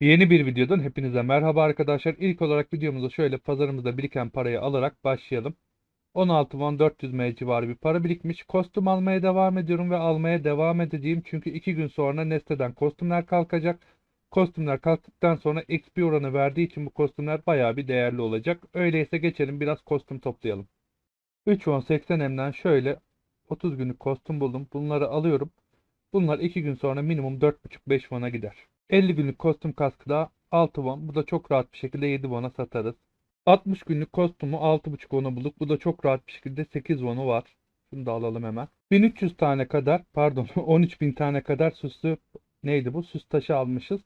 Yeni bir videodan hepinize merhaba arkadaşlar. İlk olarak videomuza şöyle pazarımızda biriken parayı alarak başlayalım. 16 won 400 M civarı bir para birikmiş. Kostüm almaya devam ediyorum ve almaya devam edeceğim. Çünkü 2 gün sonra Neste'den kostümler kalkacak. Kostümler kalktıktan sonra XP oranı verdiği için bu kostümler bayağı bir değerli olacak. Öyleyse geçelim biraz kostüm toplayalım. 3 won 80 M'den şöyle 30 günlük kostüm buldum. Bunları alıyorum. Bunlar 2 gün sonra minimum 4.5-5 won'a gider. 50 günlük kostüm kaskı da 6 won. Bu da çok rahat bir şekilde 7 won'a satarız. 60 günlük kostümü 6.5 won'a bulduk. Bu da çok rahat bir şekilde 8 won'u var. Şunu da alalım hemen. 1300 tane kadar pardon 13.000 tane kadar süslü neydi bu? Süs taşı almışız.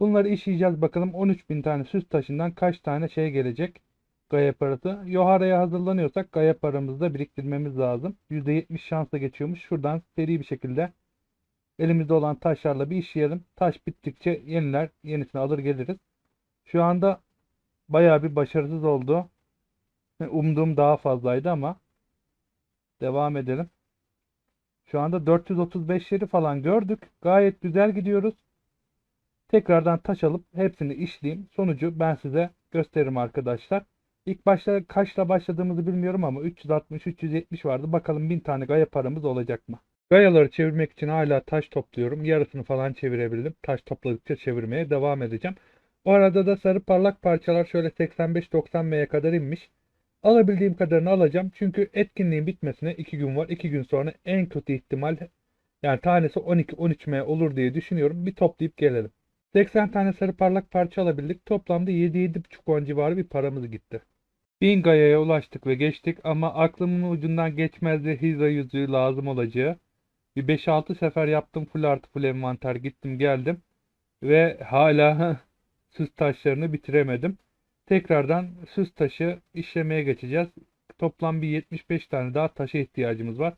Bunları işleyeceğiz bakalım 13.000 tane süs taşından kaç tane şey gelecek? Gaya parası. Yohara'ya hazırlanıyorsak Gaya paramızı da biriktirmemiz lazım. %70 şansla geçiyormuş. Şuradan seri bir şekilde elimizde olan taşlarla bir işleyelim. Taş bittikçe yeniler, yenisini alır geliriz. Şu anda bayağı bir başarısız oldu. Umduğum daha fazlaydı ama devam edelim. Şu anda 435'leri falan gördük. Gayet güzel gidiyoruz. Tekrardan taş alıp hepsini işleyeyim. Sonucu ben size gösteririm arkadaşlar. İlk başta kaçla başladığımızı bilmiyorum ama 360-370 vardı. Bakalım 1000 tane gaya paramız olacak mı? Gayaları çevirmek için hala taş topluyorum. Yarısını falan çevirebildim. Taş topladıkça çevirmeye devam edeceğim. O arada da sarı parlak parçalar şöyle 85-90 M'ye kadar inmiş. Alabildiğim kadarını alacağım. Çünkü etkinliğin bitmesine 2 gün var. 2 gün sonra en kötü ihtimal yani tanesi 12-13 M olur diye düşünüyorum. Bir toplayıp gelelim. 80 tane sarı parlak parça alabildik. Toplamda 7-7,5 won civarı bir paramız gitti. 1000 Gaya'ya ulaştık ve geçtik ama aklımın ucundan geçmezdi Hydra yüzüğü lazım olacağı. Bir 5-6 sefer yaptım full artı full envanter gittim geldim ve hala süs taşlarını bitiremedim. Tekrardan süs taşı işlemeye geçeceğiz. Toplam bir 75 tane daha taşa ihtiyacımız var.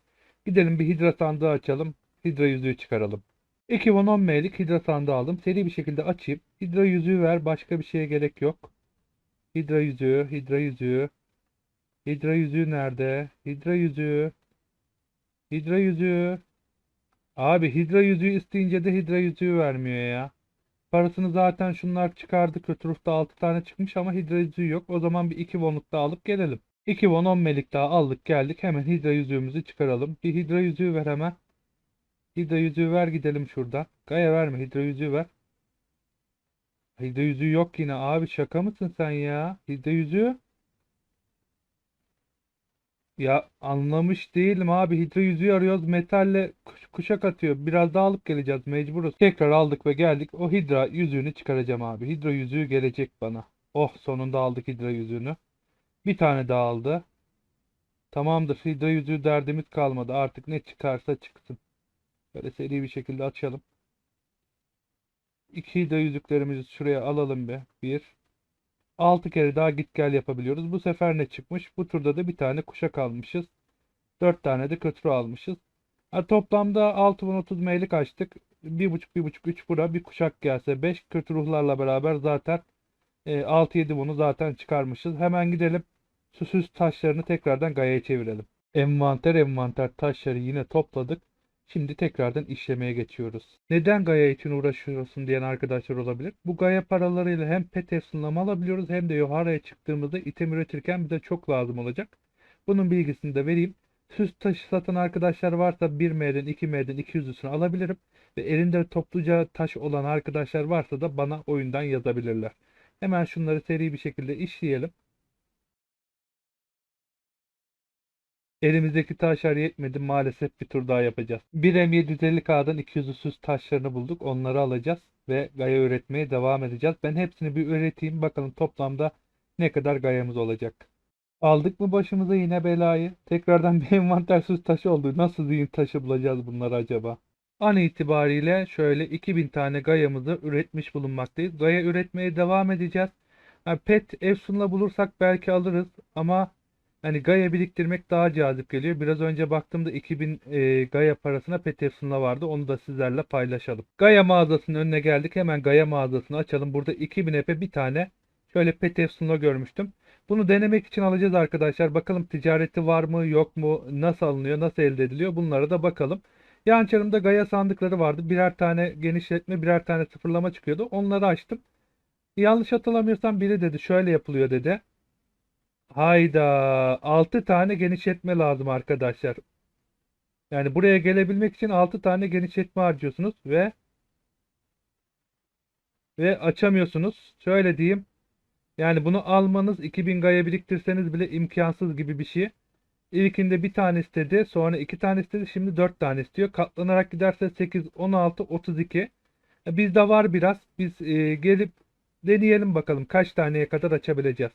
Gidelim bir hidra sandığı açalım. Hidra yüzüğü çıkaralım. 2 won 10 M'lik hidra sandığı aldım. Seri bir şekilde açayım. Hidra yüzüğü ver. Başka bir şeye gerek yok. Hidra yüzüğü, hidra yüzüğü. Hidra yüzüğü nerede? Hidra yüzüğü. Hidra yüzüğü. Abi hidra yüzüğü isteyince de hidra yüzüğü vermiyor ya. Parasını zaten şunlar çıkardı. Kötü ruhta 6 tane çıkmış ama hidra yüzüğü yok. O zaman bir 2 wonluk daha alıp gelelim. 2 won 10 melik daha aldık geldik. Hemen hidra yüzüğümüzü çıkaralım. Bir hidra yüzüğü ver hemen. Hidra yüzüğü ver gidelim şuradan. Gaya verme hidra yüzüğü ver. Hidra yüzüğü yok yine abi şaka mısın sen ya? Hidra yüzüğü. Ya anlamış değilim abi. Hidra yüzüğü arıyoruz. Metalle kuş- kuşak atıyor. Biraz daha alıp geleceğiz. Mecburuz. Tekrar aldık ve geldik. O hidra yüzüğünü çıkaracağım abi. Hidra yüzüğü gelecek bana. Oh sonunda aldık hidra yüzüğünü. Bir tane daha aldı. Tamamdır. Hidra yüzüğü derdimiz kalmadı. Artık ne çıkarsa çıksın. Böyle seri bir şekilde açalım. İki hidra yüzüklerimizi şuraya alalım be. Bir. 6 kere daha git gel yapabiliyoruz. Bu sefer ne çıkmış? Bu turda da bir tane kuşak almışız. 4 tane de kötü almışız. Ha, toplamda 6030 meylik açtık. 1.5 1.5 3 bura bir kuşak gelse 5 kötü ruhlarla beraber zaten e, 6-7 bunu zaten çıkarmışız. Hemen gidelim. Süsüz taşlarını tekrardan gayaya çevirelim. Envanter envanter taşları yine topladık. Şimdi tekrardan işlemeye geçiyoruz. Neden Gaia için uğraşıyorsun diyen arkadaşlar olabilir. Bu Gaia paralarıyla hem pet efsunlama alabiliyoruz hem de Yohara'ya çıktığımızda item üretirken bize çok lazım olacak. Bunun bilgisini de vereyim. Süs taşı satan arkadaşlar varsa 1M'den 2M'den 200'lüsünü alabilirim. Ve elinde topluca taş olan arkadaşlar varsa da bana oyundan yazabilirler. Hemen şunları seri bir şekilde işleyelim. Elimizdeki taşlar yetmedi. Maalesef bir tur daha yapacağız. 1M750K'dan 200'lü süs taşlarını bulduk. Onları alacağız ve gaya üretmeye devam edeceğiz. Ben hepsini bir üreteyim. Bakalım toplamda ne kadar gayamız olacak. Aldık mı başımıza yine belayı? Tekrardan bir envanter süs taşı oldu. Nasıl zihin taşı bulacağız bunları acaba? An itibariyle şöyle 2000 tane gayamızı üretmiş bulunmaktayız. Gaya üretmeye devam edeceğiz. Ha, pet Efsun'la bulursak belki alırız ama Hani Gaia biriktirmek daha cazip geliyor. Biraz önce baktığımda 2000 e, Gaia parasına Petersun'la vardı. Onu da sizlerle paylaşalım. Gaia mağazasının önüne geldik. Hemen Gaia mağazasını açalım. Burada 2000 epe bir tane şöyle Petersun'la görmüştüm. Bunu denemek için alacağız arkadaşlar. Bakalım ticareti var mı yok mu? Nasıl alınıyor? Nasıl elde ediliyor? Bunlara da bakalım. Yan çarımda Gaya sandıkları vardı. Birer tane genişletme, birer tane sıfırlama çıkıyordu. Onları açtım. Yanlış hatırlamıyorsam biri dedi şöyle yapılıyor dedi. Hayda 6 tane genişletme lazım arkadaşlar. Yani buraya gelebilmek için 6 tane genişletme harcıyorsunuz ve ve açamıyorsunuz. Şöyle diyeyim. Yani bunu almanız 2000 gaya biriktirseniz bile imkansız gibi bir şey. İlkinde bir tane istedi. Sonra iki tane istedi. Şimdi dört tane istiyor. Katlanarak giderse 8, 16, 32. E, Bizde var biraz. Biz e, gelip deneyelim bakalım kaç taneye kadar açabileceğiz.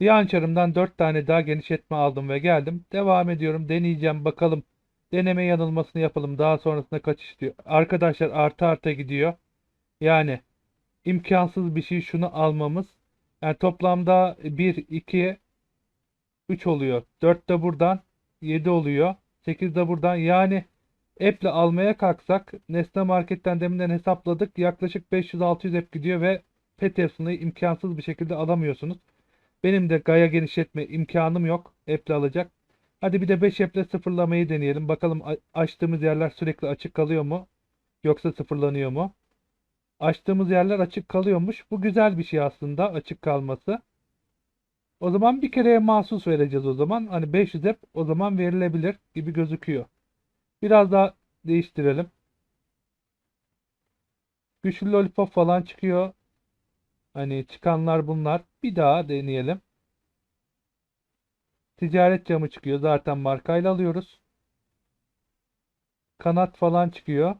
Yan çarımdan 4 tane daha genişletme aldım ve geldim. Devam ediyorum. Deneyeceğim bakalım. Deneme yanılmasını yapalım. Daha sonrasında kaç istiyor. Arkadaşlar artı arta gidiyor. Yani imkansız bir şey şunu almamız. Yani toplamda 1, 2, 3 oluyor. 4 de buradan 7 oluyor. 8 de buradan. Yani App'le almaya kalksak Nesne Market'ten deminden hesapladık. Yaklaşık 500-600 app gidiyor ve Peterson'ı imkansız bir şekilde alamıyorsunuz. Benim de Gaya genişletme imkanım yok. App'le alacak. Hadi bir de 5 app'le sıfırlamayı deneyelim. Bakalım açtığımız yerler sürekli açık kalıyor mu? Yoksa sıfırlanıyor mu? Açtığımız yerler açık kalıyormuş. Bu güzel bir şey aslında açık kalması. O zaman bir kereye mahsus vereceğiz o zaman. Hani 500 app o zaman verilebilir gibi gözüküyor. Biraz daha değiştirelim. Güçlü lollipop falan çıkıyor. Hani çıkanlar bunlar. Bir daha deneyelim. Ticaret camı çıkıyor. Zaten markayla alıyoruz. Kanat falan çıkıyor.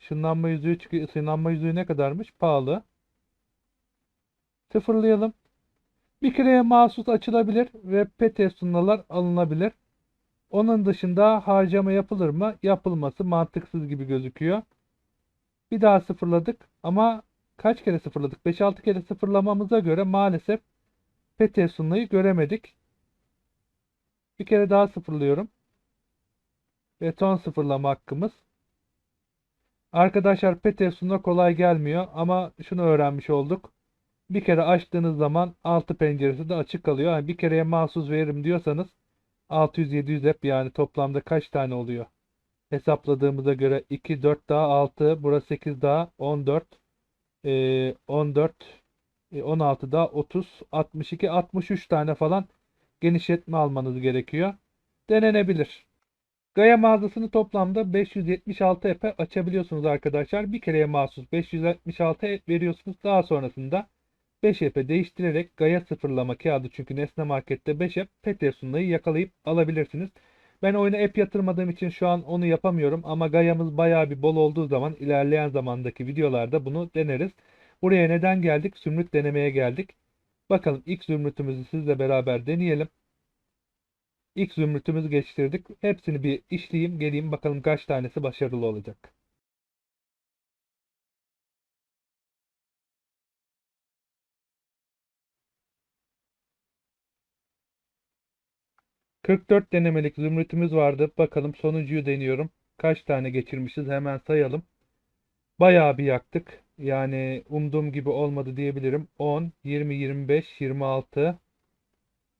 Işınlanma yüzüğü çıkıyor. Işınlanma yüzüğü ne kadarmış? Pahalı. Sıfırlayalım. Bir kereye mahsus açılabilir ve PT sunnalar alınabilir. Onun dışında harcama yapılır mı? Yapılması mantıksız gibi gözüküyor. Bir daha sıfırladık ama kaç kere sıfırladık? 5-6 kere sıfırlamamıza göre maalesef PT sunlayı göremedik. Bir kere daha sıfırlıyorum. Ve son sıfırlama hakkımız. Arkadaşlar PT sunla kolay gelmiyor ama şunu öğrenmiş olduk. Bir kere açtığınız zaman altı penceresi de açık kalıyor. Yani bir kereye mahsus veririm diyorsanız 600-700 app yani toplamda kaç tane oluyor? Hesapladığımıza göre 2, 4 daha 6, burası 8 daha 14, e, 14, e, 16 daha 30, 62, 63 tane falan genişletme almanız gerekiyor. Denenebilir. Gaya mağazasını toplamda 576 app'e açabiliyorsunuz arkadaşlar. Bir kereye mahsus 576 app veriyorsunuz. Daha sonrasında 5 app'e değiştirerek Gaya sıfırlama kağıdı çünkü Nesne Market'te 5 app Petersun'layı yakalayıp alabilirsiniz. Ben oyuna app yatırmadığım için şu an onu yapamıyorum ama Gaya'mız bayağı bir bol olduğu zaman ilerleyen zamandaki videolarda bunu deneriz. Buraya neden geldik? Zümrüt denemeye geldik. Bakalım ilk zümrütümüzü sizle beraber deneyelim. İlk zümrütümüzü geçtirdik. Hepsini bir işleyeyim geleyim bakalım kaç tanesi başarılı olacak. ...44 denemelik zümrütümüz vardı. Bakalım sonuncuyu deniyorum. Kaç tane geçirmişiz hemen sayalım. Bayağı bir yaktık. Yani umduğum gibi olmadı diyebilirim. 10, 20, 25, 26,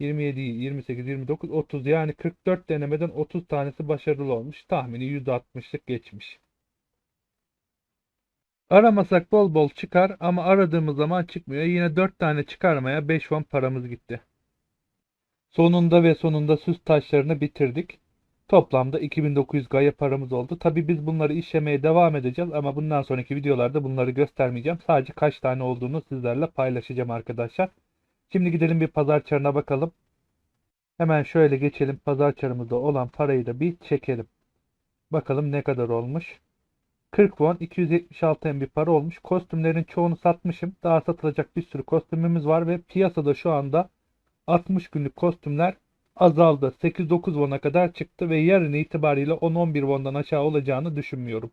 27, 28, 29, 30 yani 44 denemeden 30 tanesi başarılı olmuş. Tahmini %60'lık geçmiş. Aramasak bol bol çıkar ama aradığımız zaman çıkmıyor. Yine 4 tane çıkarmaya 5 won paramız gitti. Sonunda ve sonunda süs taşlarını bitirdik. Toplamda 2900 gaya paramız oldu. Tabi biz bunları işlemeye devam edeceğiz ama bundan sonraki videolarda bunları göstermeyeceğim. Sadece kaç tane olduğunu sizlerle paylaşacağım arkadaşlar. Şimdi gidelim bir pazar çarına bakalım. Hemen şöyle geçelim. Pazar çarımızda olan parayı da bir çekelim. Bakalım ne kadar olmuş. 40 won 276 M bir para olmuş. Kostümlerin çoğunu satmışım. Daha satılacak bir sürü kostümümüz var ve piyasada şu anda 60 günlük kostümler azaldı. 8-9 won'a kadar çıktı ve yarın itibariyle 10-11 won'dan aşağı olacağını düşünmüyorum.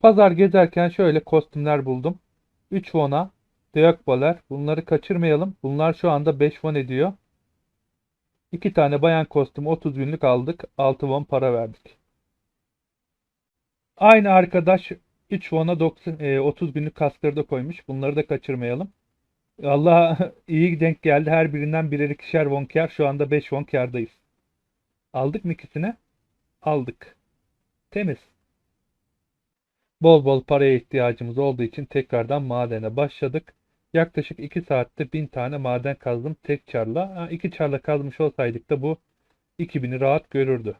Pazar gezerken şöyle kostümler buldum. 3 won'a Deokbaler. Bunları kaçırmayalım. Bunlar şu anda 5 won ediyor. 2 tane bayan kostümü 30 günlük aldık. 6 won para verdik. Aynı arkadaş 3 won'a 90, e, 30 günlük kaskları da koymuş. Bunları da kaçırmayalım. Allah iyi denk geldi. Her birinden birer ikişer won kar. Şu anda 5 won kardayız. Aldık mı ikisini? Aldık. Temiz. Bol bol paraya ihtiyacımız olduğu için tekrardan madene başladık. Yaklaşık 2 saatte 1000 tane maden kazdım tek çarla. Ha, çarla kazmış olsaydık da bu 2000'i rahat görürdü.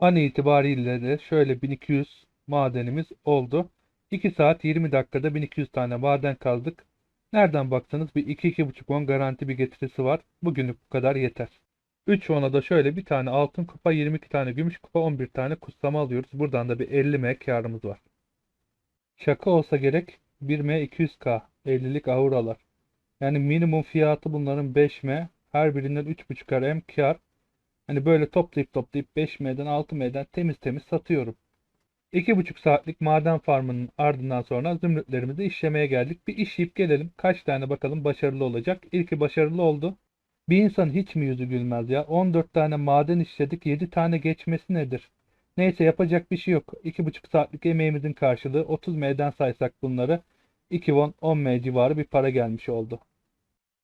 An itibariyle de şöyle 1200 madenimiz oldu. 2 saat 20 dakikada 1200 tane maden kazdık. Nereden baksanız bir 2-2,5 won garanti bir getirisi var. Bugünlük bu kadar yeter. 3 won'a da şöyle bir tane altın kupa, 22 tane gümüş kupa, 11 tane kutsama alıyoruz. Buradan da bir 50M karımız var. Şaka olsa gerek 1M 200K 50'lik auralar. Yani minimum fiyatı bunların 5M. Her birinden 3.5 RM kar. Hani böyle toplayıp toplayıp 5M'den 6M'den temiz temiz satıyorum. 2,5 saatlik maden farmının ardından sonra zümrütlerimizi işlemeye geldik. Bir işleyip gelelim. Kaç tane bakalım başarılı olacak. İlki başarılı oldu. Bir insan hiç mi yüzü gülmez ya? 14 tane maden işledik. 7 tane geçmesi nedir? Neyse yapacak bir şey yok. 2,5 saatlik emeğimizin karşılığı 30 M'den saysak bunları 2 won 10 M civarı bir para gelmiş oldu.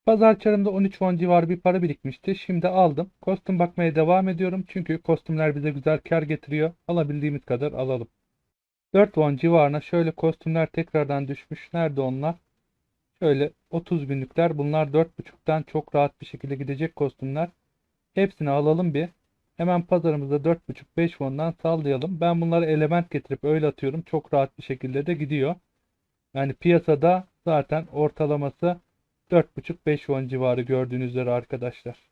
Pazar çarında 13 won civarı bir para birikmişti. Şimdi aldım. Kostüm bakmaya devam ediyorum. Çünkü kostümler bize güzel kar getiriyor. Alabildiğimiz kadar alalım. 4 won civarına şöyle kostümler tekrardan düşmüş. Nerede onlar? Şöyle 30 günlükler. Bunlar 4.5'tan çok rahat bir şekilde gidecek kostümler. Hepsini alalım bir. Hemen pazarımızda 4.5-5 won'dan sallayalım. Ben bunları element getirip öyle atıyorum. Çok rahat bir şekilde de gidiyor. Yani piyasada zaten ortalaması 4.5-5 won civarı gördüğünüz üzere arkadaşlar.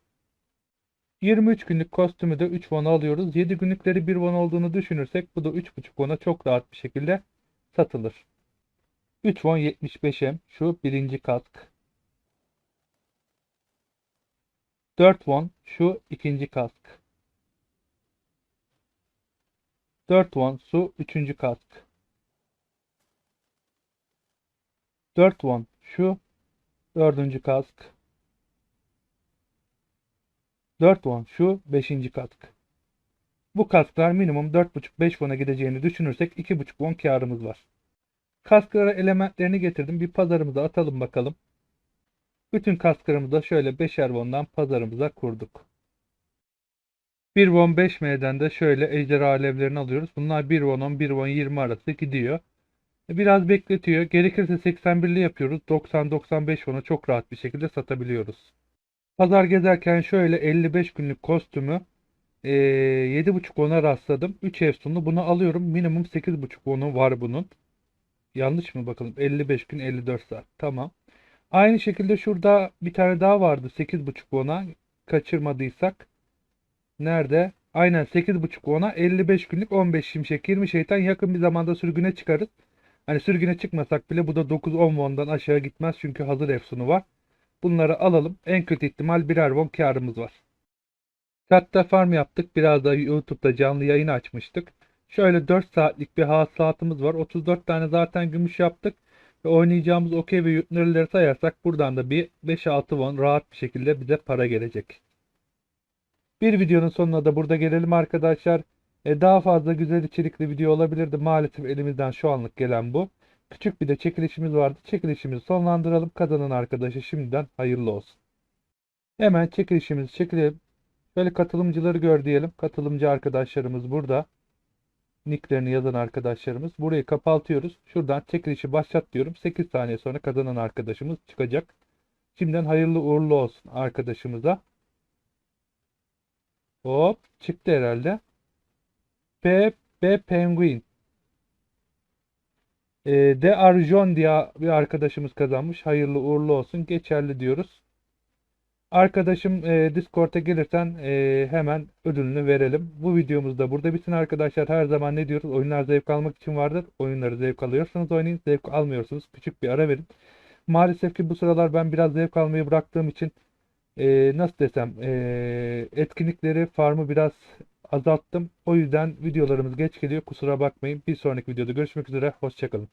23 günlük kostümü de 3 won alıyoruz. 7 günlükleri 1 won olduğunu düşünürsek bu da 3.5 won'a çok rahat bir şekilde satılır. 3 won 75M şu birinci kask. 4 won şu ikinci kask. 4 won su üçüncü kask. 4 won şu dördüncü kask. 4 won şu beşinci kask. Bu kasklar minimum 4.5-5 won'a gideceğini düşünürsek 2.5 won karımız var. Kasklara elementlerini getirdim. Bir pazarımıza atalım bakalım. Bütün kasklarımızı da şöyle 5'er won'dan pazarımıza kurduk. 1 won 5 M'den de şöyle ejderha alevlerini alıyoruz. Bunlar 1 won 10, 1 won 20 arası gidiyor. Biraz bekletiyor. Gerekirse 81'li yapıyoruz. 90-95 won'a çok rahat bir şekilde satabiliyoruz. Pazar gezerken şöyle 55 günlük kostümü e, 7.5 won'a rastladım. 3 efsunlu bunu alıyorum. Minimum 8.5 won'u var bunun. Yanlış mı bakalım? 55 gün 54 saat. Tamam. Aynı şekilde şurada bir tane daha vardı 8.5 won'a. Kaçırmadıysak. Nerede? Aynen 8.5 won'a 55 günlük 15 şimşek 20 şeytan yakın bir zamanda sürgüne çıkarız. Hani sürgüne çıkmasak bile bu da 9-10 won'dan aşağı gitmez çünkü hazır efsunu var. Bunları alalım. En kötü ihtimal birer won karımız var. Chatta farm yaptık. Biraz da YouTube'da canlı yayın açmıştık. Şöyle 4 saatlik bir hasılatımız var. 34 tane zaten gümüş yaptık. Ve oynayacağımız okey ve yutnerileri sayarsak buradan da bir 5-6 won rahat bir şekilde bize para gelecek. Bir videonun sonuna da burada gelelim arkadaşlar. E, daha fazla güzel içerikli video olabilirdi. Maalesef elimizden şu anlık gelen bu. Küçük bir de çekilişimiz vardı. Çekilişimizi sonlandıralım. Kazanan arkadaşa şimdiden hayırlı olsun. Hemen çekilişimizi çekelim. Şöyle katılımcıları gör diyelim. Katılımcı arkadaşlarımız burada. Nicklerini yazan arkadaşlarımız. Burayı kapatıyoruz. Şuradan çekilişi başlat diyorum. 8 saniye sonra kazanan arkadaşımız çıkacak. Şimdiden hayırlı uğurlu olsun arkadaşımıza. Hop çıktı herhalde. P B Penguin. E, De Arjon diye bir arkadaşımız kazanmış. Hayırlı uğurlu olsun. Geçerli diyoruz. Arkadaşım e, Discord'a gelirsen e, hemen ödülünü verelim. Bu videomuz da burada bitsin arkadaşlar. Her zaman ne diyoruz? Oyunlar zevk almak için vardır. Oyunları zevk alıyorsanız oynayın. Zevk almıyorsunuz. Küçük bir ara verin. Maalesef ki bu sıralar ben biraz zevk almayı bıraktığım için e, nasıl desem e, etkinlikleri farmı biraz azalttım. O yüzden videolarımız geç geliyor. Kusura bakmayın. Bir sonraki videoda görüşmek üzere. Hoşçakalın.